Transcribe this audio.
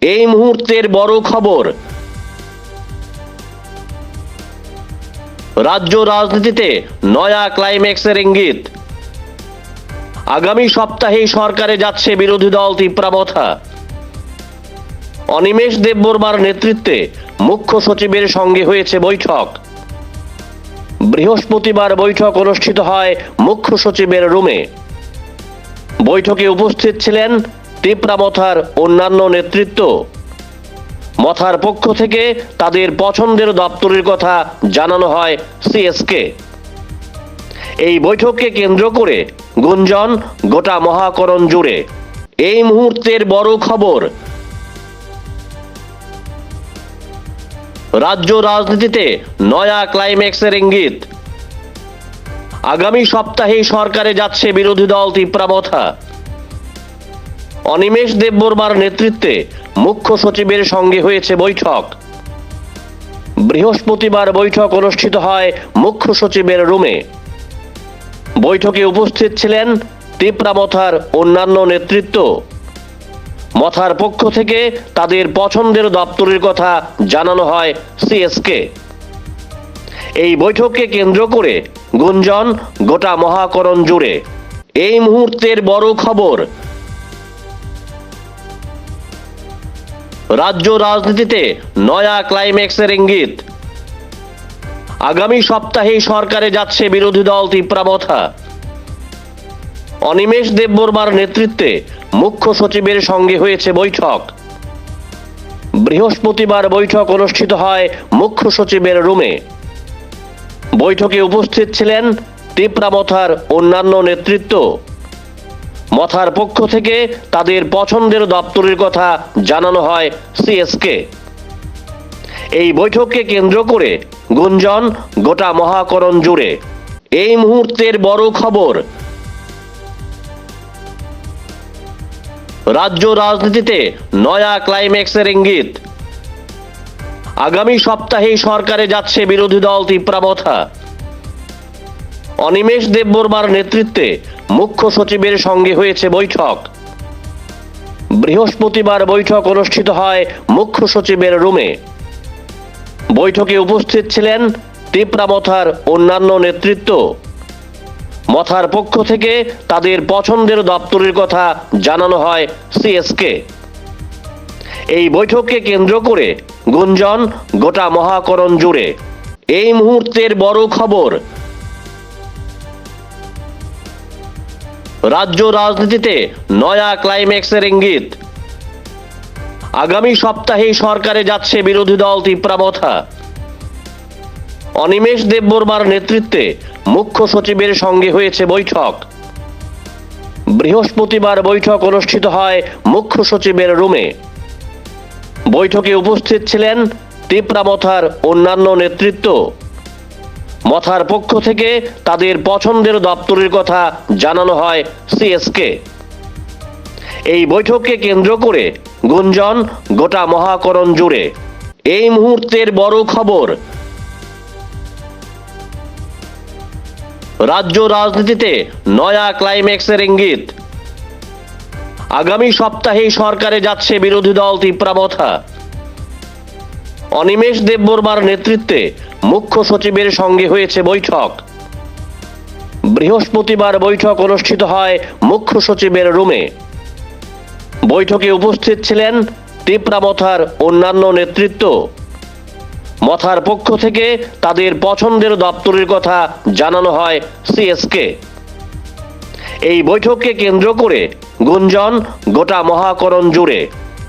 এই মুহূর্তের বড় খবর। রাজ্য রাজনীতিতে নয়া ক্লাইম্যাক্সের ইঙ্গিত। আগামী সপ্তাহেই সরকারে যাচ্ছে বিরোধী দল তীব্রাবথা অনিমেষ দেববর্মার নেতৃত্বে মুখ্য সচিবের সঙ্গে হয়েছে বৈঠক। বৃহস্পতিবার বৈঠক অনুষ্ঠিত হয় মুখ্য সচিবের রুমে। বৈঠকে উপস্থিত ছিলেন তিপ্রামথার অন্যান্য নেতৃত্ব। মথার পক্ষ থেকে তাদের পছন্দের দপ্তরের কথা জানানো হয় সিএসকে। এই বৈঠককে কেন্দ্র করে গুঞ্জন গোটা মহাকরণ জুড়ে। এই মুহূর্তের বড় খবর, রাজ্য রাজনীতিতে নয়া ক্লাইম্যাক্সের ইঙ্গিত। আগামী সপ্তাহেই সরকারে যাচ্ছে বিরোধী দল তীব্রাবথা অনিমেষ দেববর্মার নেতৃত্বে মুখ্য সচিবের সঙ্গে হয়েছে বৈঠক। বৃহস্পতিবার বৈঠক অনুষ্ঠিত হয় মুখ্য সচিবের রুমে। বৈঠকে উপস্থিত ছিলেন তিপ্রামথার অন্যান্য নেতৃত্ব। মথার পক্ষ থেকে তাদের পছন্দের দপ্তরের কথা জানানো হয় সিএসকে। এই বৈঠককে কেন্দ্র করে গুঞ্জন গোটা মহাকরণ জুড়ে। এই মুহূর্তের বড় খবর রাজ্য রাজনীতিতে নয়া ক্লাইম্যাক্সের ইঙ্গিত। আগামী সপ্তাহেই সরকারে যাচ্ছে বিরোধী দল তীব্রাবথা অনিমেষ দেববর্মার নেতৃত্বে মুখ্য সচিবের সঙ্গে হয়েছে বৈঠক। বৃহস্পতিবার বৈঠক অনুষ্ঠিত হয় মুখ্য সচিবের রুমে। বৈঠকে উপস্থিত ছিলেন তিপ্রামথার অন্যান্য নেতৃত্ব। মথার পক্ষ থেকে তাদের পছন্দের দপ্তরের কথা জানানো হয় সিএসকে। এই বৈঠককে কেন্দ্র করে গুঞ্জন গোটা মহাকরণ জুড়ে। এই মুহূর্তের বড় খবর, রাজ্য রাজনীতিতে নয়া ক্লাইম্যাক্সের ইঙ্গিত। আগামী সপ্তাহেই সরকারে যাচ্ছে বিরোধী দল তীব্রাবথা অনিমেষ দেববর্মার নেতৃত্বে মুখ্য সচিবের সঙ্গে হয়েছে বৈঠক। বৃহস্পতিবার বৈঠক অনুষ্ঠিত হয় মুখ্য সচিবের রুমে। বৈঠকে উপস্থিত ছিলেন তিপ্রামথার অন্যান্য নেতৃত্ব। মথার পক্ষ থেকে তাদের পছন্দের দপ্তরের কথা জানানো হয় সিএসকে। এই বৈঠককে কেন্দ্র করে গুঞ্জন গোটা মহাকরণ জুড়ে। এই মুহূর্তের বড় খবর রাজ্য রাজনীতিতে নয়া ক্লাইম্যাক্সের ইঙ্গিত। আগামী সপ্তাহেই সরকারে যাচ্ছে বিরোধী দল তীব্রাবথা অনিমেষ দেববর্মার নেতৃত্বে মুখ্য সচিবের সঙ্গে হয়েছে বৈঠক। বৃহস্পতিবার বৈঠক অনুষ্ঠিত হয় মুখ্য সচিবের রুমে। বৈঠকে উপস্থিত ছিলেন তিপ্রামথার অন্যান্য নেতৃত্ব। মথার পক্ষ থেকে তাদের পছন্দের দপ্তরের কথা জানানো হয় সিএসকে। এই বৈঠককে কেন্দ্র করে গুঞ্জন গোটা মহাকরণ জুড়ে। এই মুহূর্তের বড় খবর, রাজ্য রাজনীতিতে নয়া ক্লাইম্যাক্সের ইঙ্গিত। আগামী সপ্তাহেই সরকারে যাচ্ছে বিরোধী দল তীব্রাবথা অনিমেষ দেববর্মার নেতৃত্বে মুখ্য সচিবের সঙ্গে হয়েছে বৈঠক। বৃহস্পতিবার বৈঠক অনুষ্ঠিত হয় মুখ্য সচিবের রুমে। বৈঠকে উপস্থিত ছিলেন তিপ্রামথার অন্যান্য নেতৃত্ব। মথার পক্ষ থেকে তাদের পছন্দের দপ্তরের কথা জানানো হয় সিএসকে। এই বৈঠককে কেন্দ্র করে গুঞ্জন গোটা মহাকরণ জুড়ে।